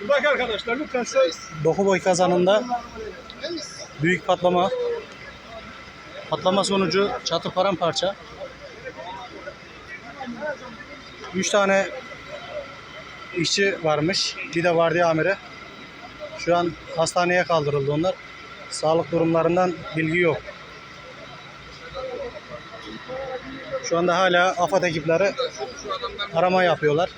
Buradaki arkadaşlar lütfen size Dokuboy kazanında büyük patlama. Patlama sonucu çatı paramparça. 3 tane işçi varmış. Bir de vardiya amiri. Şu an hastaneye kaldırıldı onlar. Sağlık durumlarından bilgi yok. Şu anda hala AFAD ekipleri arama yapıyorlar.